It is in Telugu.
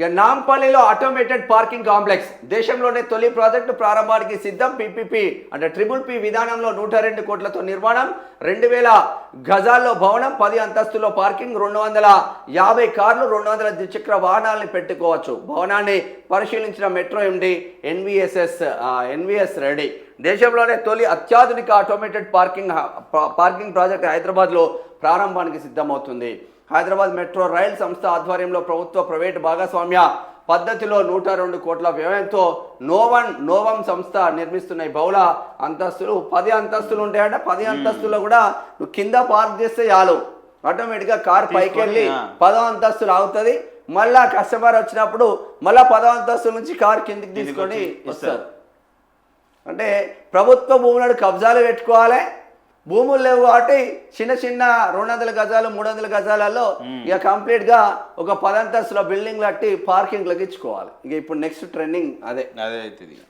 ఇక నాంపల్లిలో ఆటోమేటెడ్ పార్కింగ్ కాంప్లెక్స్ దేశంలోనే తొలి ప్రాజెక్టు ప్రారంభానికి సిద్ధం. పీపీపీ అంటే ట్రిపుల్ పి విధానంలో నూట రెండు కోట్లతో నిర్మాణం. రెండు వేల గజాల్లో భవనం పది అంతస్తులో పార్కింగ్ రెండు వందల యాభై కార్లు రెండు వందల ద్విచక్ర వాహనాలని పెట్టుకోవచ్చు. భవనాన్ని పరిశీలించిన metro MD NVSS NVS Reddy దేశంలోనే తొలి అత్యాధునిక ఆటోమేటెడ్ పార్కింగ్ పార్కింగ్ ప్రాజెక్ట్ హైదరాబాద్లో ప్రారంభానికి సిద్ధమవుతుంది. హైదరాబాద్ మెట్రో రైల్ సంస్థ ఆధ్వర్యంలో ప్రభుత్వ ప్రైవేటు భాగస్వామ్య పద్ధతిలో నూట రెండు కోట్ల వ్యయంతో నోవన్ నోవం సంస్థ నిర్మిస్తున్న ఈ బహుళ అంతస్తులు పది అంతస్తులు ఉంటాయంటే. పది అంతస్తుల్లో కూడా నువ్వు కింద పార్క్ చేస్తే చాలు. ఆటోమేటిక్గా కార్ పైకి వెళ్ళి. పదో అంతస్తులు ఆగుతుంది మళ్ళా కస్టమర్ వచ్చినప్పుడు మళ్ళా పదో అంతస్తు నుంచి కార్ కిందికి తీసుకొని వస్తారు. అంటే ప్రభుత్వ భూములను కబ్జాలు పెట్టుకోవాలి. భూములు లేవు కాబట్టి చిన్న చిన్న రెండు వందల గజాలు మూడు వందల గజాలలో ఇక కంప్లీట్గా ఒక పదంతస్తుల బిల్డింగ్ కట్టి పార్కింగ్ ఇచ్చుకోవాలి. ఇక ఇప్పుడు నెక్స్ట్ ట్రెండింగ్ అదే. అదే అవుతుంది. ఇక